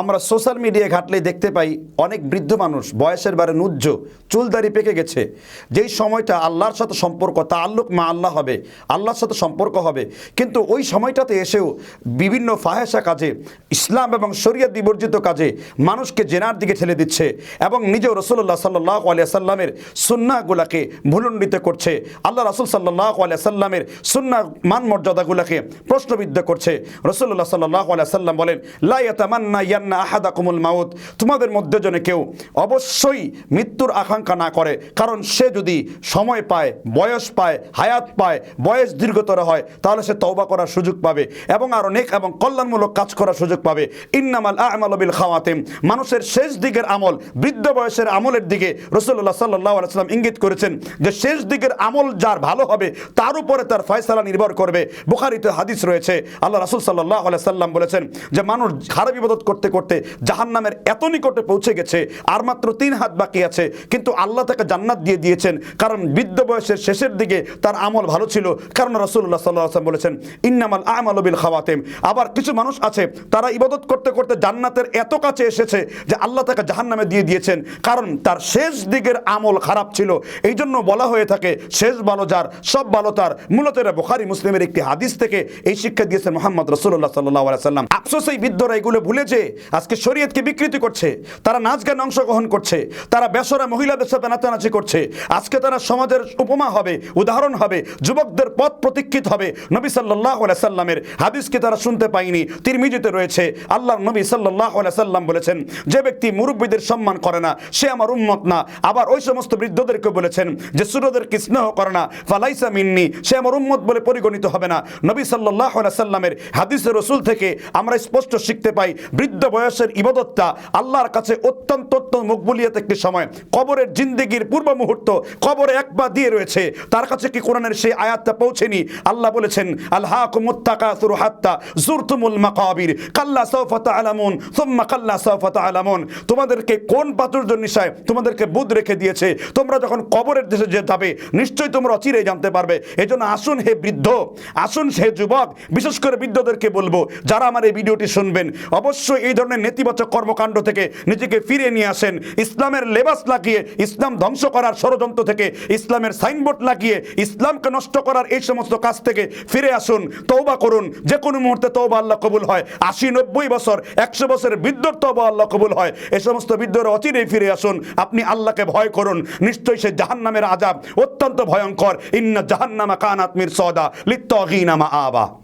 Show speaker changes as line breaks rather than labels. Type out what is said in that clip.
আমরা social media ঘাটলে দেখতে পাই অনেক বৃদ্ধ মানুষ, বয়সের বারে নুজ্জ, চুলদারি পেকে গেছে। যেই সময়টা আল্লাহর সাথে সম্পর্ক তা আল্লুক মা আল্লাহ হবে, আল্লাহর সাথে সম্পর্ক হবে। কিন্তু ওই সময়টাতে এসেও বিভিন্ন ফাহেসা কাজে, ইসলাম এবং শরিয়ত বিবর্জিত কাজে মানুষকে জেনার দিকে ঠেলে দিচ্ছে এবং নিজেও রসুল্লাহ সাল্লাহ আলিয়া সাল্লামের সুন্নাগুলাকে ভুলণ্ডিত করছে। আল্লাহ রসুল সাল্লাহ আলিয়া সাল্লামের সুন্না মান মর্যাদাগুলাকে প্রশ্নবিদ্ধ করছে। রসুল্লাহ সাল্লাহ আলিয়া সাল্লাম বলেন লাইয়াতামান্না ইয়ান্না আহাদা কুমুল মাউত। তোমাদের মধ্যে জনে কেউ অবশ্যই মৃত্যুর আকাঙ্ক্ষা না করে, কারণ সে যদি সময় পায়, বয়স পায়, হায়াত পায়, বয়স দীর্ঘতর হয়, তাহলে সে তওবা করার সুযোগ পাবে এবং আরও নেক এবং কল্যাণমূলক কাজ করার সুযোগ পাবে। ইন্নামাল আমাল বিল খাওয়াতেম। মানুষের শেষ দিকের আমল, বৃদ্ধ বয়সের আমলের দিকে রসুল্লাহ সাল্লাহ সাল্লাম ইঙ্গিত করেছেন যে, শেষ দিকের আমল যার ভালো হবে, তার উপরে তার ফয়সালা নির্ভর করবে। বুখারিতে হাদিস রয়েছে, আল্লাহ রাসুল সাল্লাহ সাল্লাম বলেছেন যে, মানুষ খারাপ ইবাদত করতে করতে জাহান্নামের এত নিকটে পৌঁছে গেছে, আর মাত্র তিন হাত বাকি আছে। কিন্তু আল্লাহ তাকে জান্নাত দিয়ে দিয়েছেন, কারণ বৃদ্ধ বয়সের শেষের দিকে তার আমল ভালো ছিল। কারণ রসুল্লাহ সাল্লাহ আসলাম বলেছেন, ইন্নামাল আমাল বিল খাওয়াতেম। আবার কিছু মানুষ আছে, তারা ইবাদত করতে করতে জান্নাতের এত কাছে এসেছে যে আল্লাহ তাকে জাহান্নামে দিয়ে দিয়েছেন, কারণ তার শেষ দিকের আমল খারাপ ছিল। এই জন্য বলা হয়ে থাকে, শেষ ভালো যার, সব ভালো তার। মূলত এটা বোখারি, মুসলিমের একটি হাদিস থেকে এই শিক্ষা দিয়েছেন মোহাম্মদ রসুল্লাহ সাল্লাহ সাল্লাম আফসোস এই বৃদ্ধরা এগুলো ভুলেছে? আজকে শরীয়তকে বিকৃতি করছে, তারা নাচ গান অংশগ্রহণ করছে, তারা বেসরা মহিলাদের সাথে নাচানাচি করছে। আজকে তারা সমাজের উপমা হবে, উদাহরণ হবে, যুবকদের পথ প্রতীক্ষিত হবে। নবী সাল্লাহ সাল্লামের হাদিসকে তারা শুনতে পায়নি? তিরমিজিতে রয়েছে আল্লাহ নবী সাল্লাহ সাল্লাম বলেছেন, যে ব্যক্তি মুরব্বীদের সম্মান করে না, সে আমার উন্মত না। আবার ওই সমস্ত বৃদ্ধদেরকে বলেছেন যে সুরদেরকে স্নেহ করে না, ফালাইসা মিন্নি, সে আমার উন্মত বলে পরিগণিত হবে না। নবী সাল্লাহ সাল্লামের হাদিসের রসুল থেকে আমরা স্পষ্ট শিখতে পাই, বৃদ্ধ বয়সের ইবাদতটা আল্লাহর কাছে অত্যন্ত অত্যন্ত মকবুলিয়াত একটি সময়। কবরের জিন্দিগির পূর্ব মুহূর্ত কবরে একবার দিয়ে রয়েছে। তার কাছে কি কোরআনের সেই আয়াতটা পৌঁছেনি? আল্লাহ বলেছেন আল্লাহ জুরতুমুল মাকাবির। কাল্লা সাউফাতা আলামুন সুম্মা কাল্লা সাউফাতা আলামুন তোমাদেরকে কোন প্রাচুর্য নিশায় তোমাদেরকে বুধ রেখে দিয়েছে? তোমরা যখন কবরের দেশে যে যাবে, নিশ্চয়ই তোমরা অচিরেই জানতে পারবে। এজন্য আসুন হে বৃদ্ধ, আসুন হে যুবক, বিশেষ করে বৃদ্ধদেরকে বলব, যারা আমার এই ভিডিওটি শুনবেন, অবশ্যই এই ধরনের নেতিবাচক কর্মকাণ্ড থেকে নিজেকে ফিরিয়ে নিয়ে আসেন। ইসলামের লেবাস লাগিয়ে, ইসলাম ধ্বংস করার ষড়যন্ত্র থেকে, ইসলামের সাইনবোর্ড লাগিয়ে, ইসলামকে নষ্ট করার এই সমস্ত কাজ থেকে ফিরে আসুন তৌবা করুন। যে কোনো মুহূর্তে তৌবা আল্লাহ কবুল হয়। আশি নব্বই বছর, একশো বছরের বৃদ্ধর তৌবা আল্লাহ কবুল হয়। এই সমস্ত বৃদ্ধরা অচিরেই ফিরে আসুন। আপনি আল্লাহকে ভয় করুন। নিশ্চয়ই সে জাহান্নামের আজাব অত্যন্ত ভয়ঙ্কর। ইন্না জাহান্নামা কান আত্মির সদা লিত্ত আবা